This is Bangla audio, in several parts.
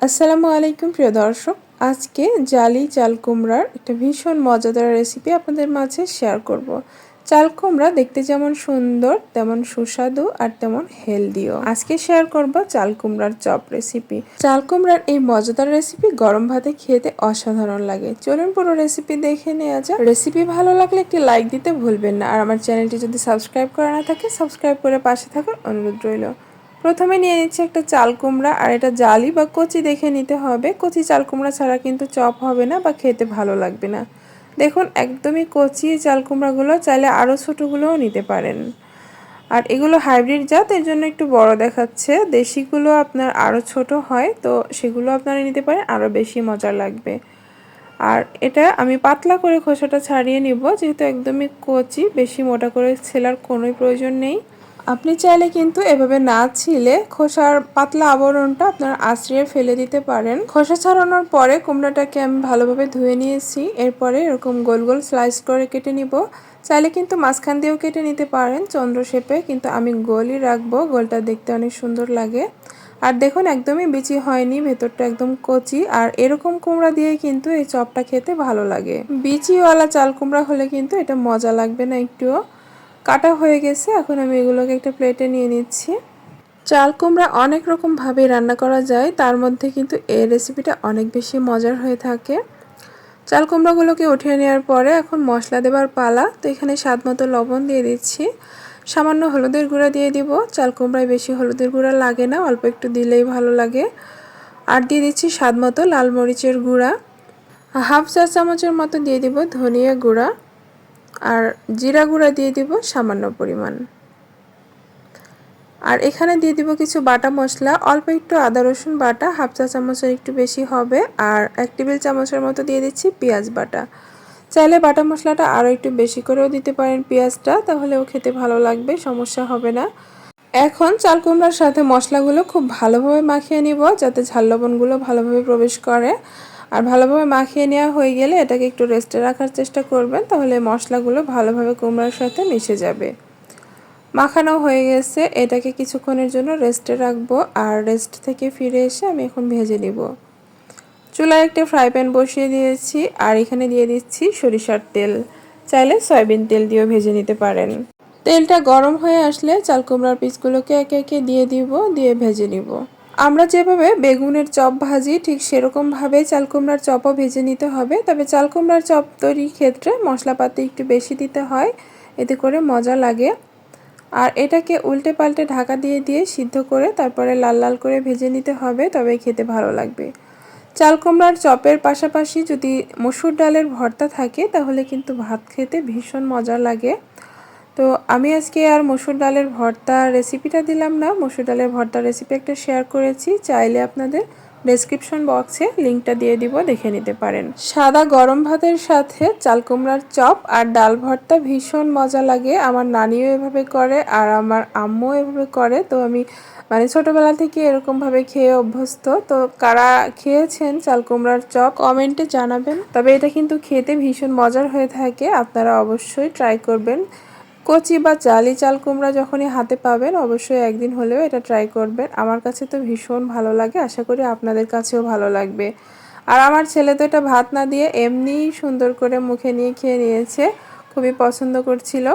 আসসালামু আলাইকুম, প্রিয় দর্শক। আজকে জালি চাল কুমড়ার একটা ভীষণ মজাদার রেসিপি আপনাদের মাঝে শেয়ার করব। চাল কুমড়া দেখতে যেমন সুন্দর, তেমন সুস্বাদু আর তেমন হেলদিও আজকে শেয়ার করব চাল কুমড়ার চপ রেসিপি চাল কুমড়ার এই মজাদার রেসিপি গরম ভাতে খেতে অসাধারণ লাগে। চলুন পুরো রেসিপি দেখে নেওয়া যাক। রেসিপি ভালো লাগলে একটি লাইক দিতে ভুলবেন না। আর আমার চ্যানেলটি যদি সাবস্ক্রাইব করা না থাকে সাবস্ক্রাইব করে পাশে থাকার অনুরোধ রইল। প্রথমে নিয়ে নিচ্ছি একটা চাল কুমড়া, আর এটা জালি বা কচি দেখে নিতে হবে। কচি চাল কুমড়া ছাড়া কিন্তু চপ হবে না বা খেতে ভালো লাগবে না। দেখুন, একদমই কচি চাল কুমড়াগুলো চাইলে আরও ছোটোগুলোও নিতে পারেন। আর এগুলো হাইব্রিড জাত, এর জন্য একটু বড় দেখাচ্ছে। দেশিগুলো আপনার আরও ছোট হয়, তো সেগুলো আপনারা নিতে পারেন, আরও বেশি মজা লাগবে। আর এটা আমি পাতলা করে খোসাটা ছাড়িয়ে নিব, যেহেতু একদমই কচি, বেশি মোটা করে ছেলার কোনোই প্রয়োজন নেই। আপনি চাইলে কিন্তু এভাবে না ছিলে খোসার পাতলা আবরণটা আপনার আশ্রিয়ে ফেলে দিতে পারেন। খোসা ছাড়ানোর পরে কুমড়াটাকে আমি ভালোভাবে ধুয়ে নিয়েছি। এরপরে এরকম গোল গোল স্লাইস করে কেটে নিব। চাইলে কিন্তু মাঝখান দিয়েও কেটে নিতে পারেন। চন্দ্র শেপে কিন্তু আমি গোলই রাখব। গোলটা দেখতে অনেক সুন্দর লাগে। আর দেখুন, একদমই বিচি হয়নি। ভেতরটা একদম কচি। আর এরকম কুমড়া দিয়ে কিন্তু এই চপটা খেতে ভালো লাগে। বিচিওয়ালা চাল কুমড়া হলে কিন্তু এটা মজা লাগবে না একটুও। কাটা হয়ে গেছে। এখন আমি এগুলোকে একটা প্লেটে নিয়ে নিচ্ছি। চাল কুমড়া অনেক রকমভাবে রান্না করা যায়। তার মধ্যে কিন্তু এই রেসিপিটা অনেক বেশি মজার হয়ে থাকে। চাল কুমড়াগুলোকে উঠিয়ে নেওয়ার পরে এখন মশলা দেবার পালা। তো এখানে স্বাদ মতো লবণ দিয়ে দিচ্ছি। সামান্য হলুদের গুঁড়া দিয়ে দিব। চাল কুমড়ায় বেশি হলুদের গুঁড়া লাগে না, অল্প একটু দিলেই ভালো লাগে। আর দিয়ে দিচ্ছি স্বাদ মতো লাল মরিচের গুঁড়া। হাফ চা চামচের মতো দিয়ে দিব ধনিয়া গুঁড়া। আর জিরা গুঁড়া দিয়ে দিব সামান্য পরিমাণ। আর এখানে দিয়ে দিব কিছু বাটা মশলা, অল্প একটু আদা, রসুন বাটা, হাফ চা চামচের একটু বেশি হবে, আর এক টেবিল চামচের মতো দিয়ে দিচ্ছি পেঁয়াজ বাটা। চাইলে বাটা মশলাটা আরও একটু বেশি করেও দিতে পারেন পেঁয়াজটা, তাহলেও খেতে ভালো লাগবে, সমস্যা হবে না। এখন চাল কুমড়ার সাথে মশলাগুলো খুব ভালোভাবে মাখিয়ে নিব, যাতে ঝাল লবণগুলো ভালোভাবে প্রবেশ করে। আর ভালোভাবে মাখিয়ে নেওয়া হয়ে গেলে এটাকে একটু রেস্টে রাখার চেষ্টা করবেন, তাহলে মশলাগুলো ভালোভাবে কুমড়ার সাথে মিশে যাবে। মাখানো হয়ে গেছে, এটাকে কিছুক্ষণের জন্য রেস্টে রাখব আর রেস্ট থেকে ফিরে এসে আমি এখন ভেজে নিব। চুলায় একটা ফ্রাই প্যান বসিয়ে দিয়েছি আর এখানে দিয়ে দিচ্ছি সরিষার তেল। চাইলে সয়াবিন তেল দিয়েও ভেজে নিতে পারেন। তেলটা গরম হয়ে আসলে চাল কুমড়ার পিসগুলোকে একে একে দিয়ে দিব, দিয়ে ভেজে নিব। আমরা যেভাবে বেগুনের চপ ভাজি, ঠিক সেরকমভাবে চাল কুমড়ার চপও ভেজে নিতে হবে। তবে চাল কুমড়ার চপ তৈরির ক্ষেত্রে মশলাপাতি একটু বেশি দিতে হয়, এতে করে মজা লাগে। আর এটাকে উল্টে পাল্টে ঢাকা দিয়ে দিয়ে সিদ্ধ করে তারপরে লাল লাল করে ভেজে নিতে হবে, তবে খেতে ভালো লাগবে। চাল কুমড়ার চপের পাশাপাশি যদি মসুর ডালের ভর্তা থাকে, তাহলে কিন্তু ভাত খেতে ভীষণ মজা লাগে। তো আমি আজকে আর মসুর ডালের ভর্তা রেসিপিটা দিলাম না। মসুর ডালের ভর্তা রেসিপি একটা শেয়ার করেছি। চাইলে আপনাদের ডেসক্রিপশন বক্সে লিঙ্কটা দিয়ে দিব, দেখে নিতে পারেন। সাদা গরম ভাতের সাথে চাল কুমড়ার চপ আর ডাল ভর্তা ভীষণ মজা লাগে। আমার নানিও এভাবে করে আর আমার আম্মু এভাবে করে। তো আমি মানে ছোটোবেলা থেকে এরকমভাবে খেয়ে অভ্যস্ত। তো কারা খেয়েছেন চাল কুমড়ার চপ কমেন্টে জানাবেন। তবে এটা কিন্তু খেতে ভীষণ মজার হয়ে থাকে। আপনারা অবশ্যই ট্রাই করবেন। কচি বা চালি চাল কুমড়া যখনই হাতে পাবেন, অবশ্যই একদিন হলেও এটা ট্রাই করবেন। আমার কাছে তো ভীষণ ভালো লাগে, আশা করি আপনাদের কাছেও ভালো লাগবে। আর আমার ছেলে তো এটা ভাত না দিয়ে এমনিই সুন্দর করে মুখে নিয়ে খেয়ে নিয়েছে, খুবই পছন্দ করছিল।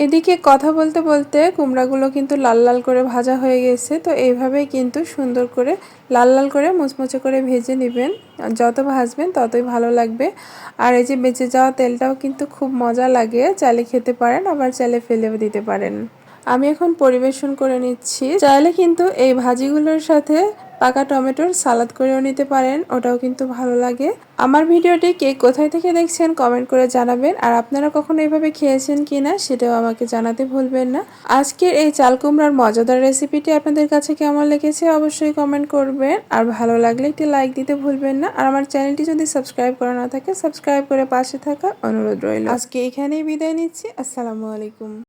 এদিকে কথা বলতে বলতে কুমড়াগুলো কিন্তু লাল লাল করে ভাজা হয়ে গেছে, তো এইভাবেই কিন্তু সুন্দর করে লাল লাল করে মুচমুচে করে ভেজে নেবেন। যত ভাজবেন ততই ভালো লাগবে। আর এই যে বেঁচে যাওয়া তেলটাও কিন্তু খুব মজা লাগে চালে খেতে পারেন, আবার চালে ফেলেও দিতে পারেন। আমি এখন পরিবেশন করে নিচ্ছি। চাইলে কিন্তু এই ভাজিগুলোর সাথে পাকা টমেটোর সালাদ করেও নিতে পারেন, ওটাও কিন্তু ভালো লাগে। আমার ভিডিওটি কে কোথায় থেকে দেখছেন কমেন্ট করে জানাবেন, আর আপনারা কখনো এইভাবে খেয়েছেন কি না সেটাও আমাকে জানাতে ভুলবেন না। আজকের এই চাল কুমড়ার মজাদার রেসিপিটি আপনাদের কাছে কেমন লেগেছে অবশ্যই কমেন্ট করবেন, আর ভালো লাগলে একটি লাইক দিতে ভুলবেন না, আর আমার চ্যানেলটি যদি সাবস্ক্রাইব করা না থাকে, সাবস্ক্রাইব করে পাশে থাকা অনুরোধ রইল। আজকে এখানেই বিদায় নিচ্ছি, আসসালামু আলাইকুম।